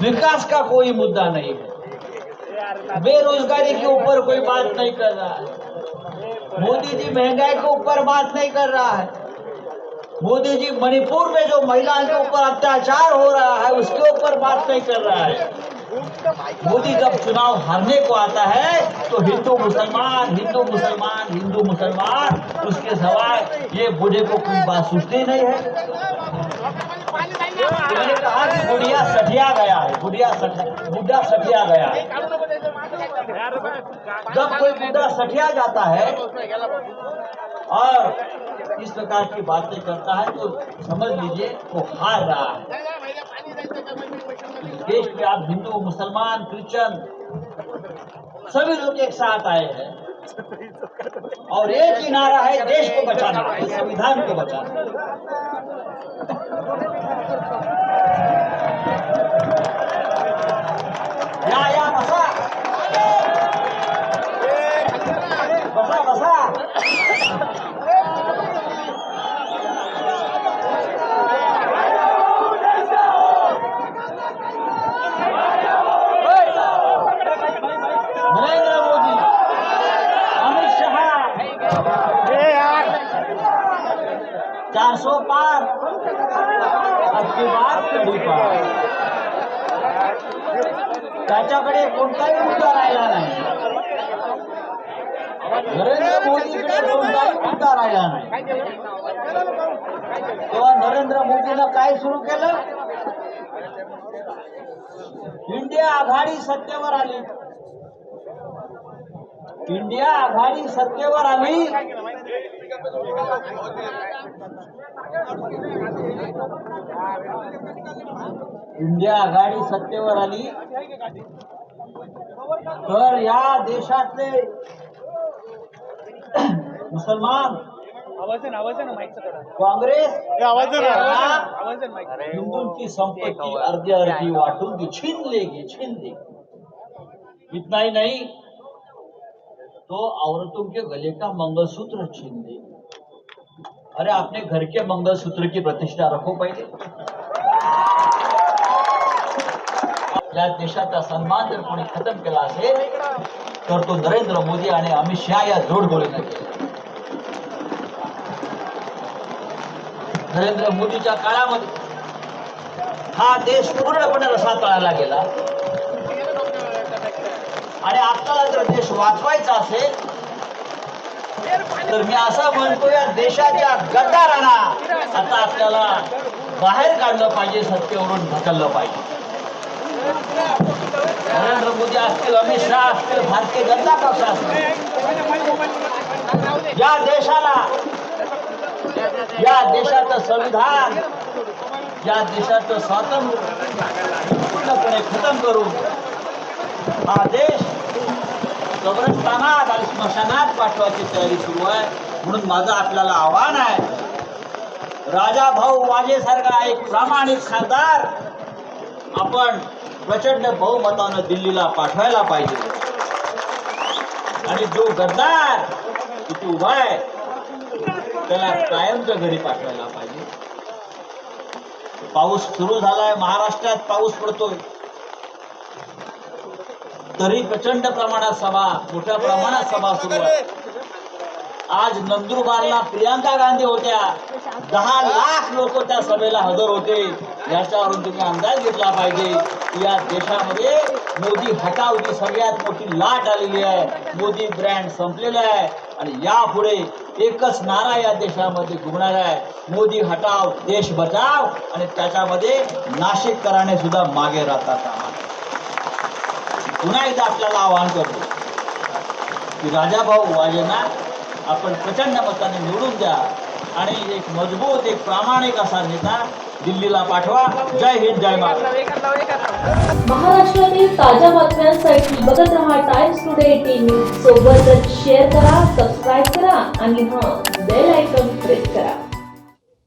विकास का कोई मुद्दा नहीं है। बेरोजगारी के ऊपर कोई बात नहीं कर रहा है। मोदी जी महँगाई के ऊपर बात नहीं कर रहा है। मोदी जी मणिपुर में जो महिलाओं के ऊपर अत्याचार हो रहा है, उसके ऊपर बात नहीं कर रहा है। मोदी जब चुनाव हारने को आता है तो हिंदू मुसलमान हिंदू मुसलमान हिंदू मुसलमान, उसके सवाल, ये बूढ़े को कोई बात सूझती नहीं है। बुढ़िया सठिया गया है बुढ़िया बुढ़ा सठिया गया है। जब कोई बूढ़ा सठिया जाता है और इस प्रकार की बातें करता है तो समझ लीजिए, वो हार रहा है। देश में आप हिंदू, मुसलमान, क्रिश्चियन, सभी लोग एक साथ आए हैं। और एक ही नारा है देश को बचाना, संविधान को बचाना। चार सौ पार. अब की बात पार त्याच्याकडे कोणताही मुद्दा राहिला नाही. नरेंद्र मोदीकडे कोणताही मुद्दा राहिला नाही. तेव्हा नरेंद्र मोदीनं काय सुरू केलं? इंडिया आघाडी सत्तेवर आली. इंडिया आघाडी सत्तेवर आली. इंडिया आघाडी सत्तेवर आली. तर या देशातले मुसलमान काँग्रेस हा? की संपत्ति अर्धी अर्धी वाटूंगी छीन लेगी छीन लेगी इतना ही नहीं. तो औरतों के गले का मंगलसूत्र छीन ले। अरे आपने घर के मंगलसूत्र की प्रतिष्ठा रखो पहले। आपल्या देशाचा सन्मान जर कोणी खतम केला असेल तर तो नरेंद्र मोदी आणि अमित शहा या जोडगोळीने केला. नरेंद्र मोदीच्या काळामध्ये हा देश पूर्णपणे रसातळाला गेला. आणि आपल्याला जर देश वाचवायचा असेल तर मी असं म्हणतो या देशाच्या गद्दारांना आता आपल्याला बाहेर काढलं पाहिजे सत्तेवरून ढकललं पाहिजे. नरेंद्र मोदी असतील अमित शहा असतील भारतीय जनता पक्ष असतील या देशाला या देशाचं संविधान या देशाचं स्वातंत्र्य पूर्णपणे खतम करून हा देश कब्रस्तानात आणि स्मशानात पाठवायची तयारी सुरू आहे म्हणून माझं आपल्याला आव्हान आहे. राजा भाऊ माझेसारखा एक प्रामाणिक खासदार आपण प्रचंड बहुमतानं दिल्लीला पाठवायला पाहिजे. आणि जो गद्दार तिथे उभा आहे त्याला कायमच्या घरी पाठवायला पाहिजे. पाऊस सुरू झालाय महाराष्ट्रात पाऊस पडतोय. तरी प्रचंड प्रमाणात सभा मोठ्या प्रमाणात सभा सुरू आहे. आज नंदुरबारला प्रियांका गांधी होत्या. दहा लाख लोक त्या सभेला हजर होते. याच्यावरून तुम्ही अंदाज घेतला पाहिजे या देशामध्ये मोदी हटावची सगळ्यात मोठी लाट आलेली आहे. मोदी ब्रँड संपलेला आहे. आणि यापुढे एकच नारा या देशामध्ये घुमणार आहे. मोदी हटाव देश बचाव आणि त्याच्यामध्ये नाशिककराने सुद्धा मागे राहतात. पुन्हा एकदा आपल्याला आवाहन करतो की राजाभाऊ वाजेंना आपण प्रचंड मताने निवडून द्या आणि एक मजबूत एक प्रामाणिक असा नेता दिल्लीला पाठवा. जय हिंद जय महाराष्ट्र. महाराष्ट्रातील ताज्या बातम्यांसाठी बघत रहा टाइम्स टुडे एटीन न्यूज सोबतच शेअर करा सबस्क्राईब करा आणि हा बेल आयकॉन प्रेस करा.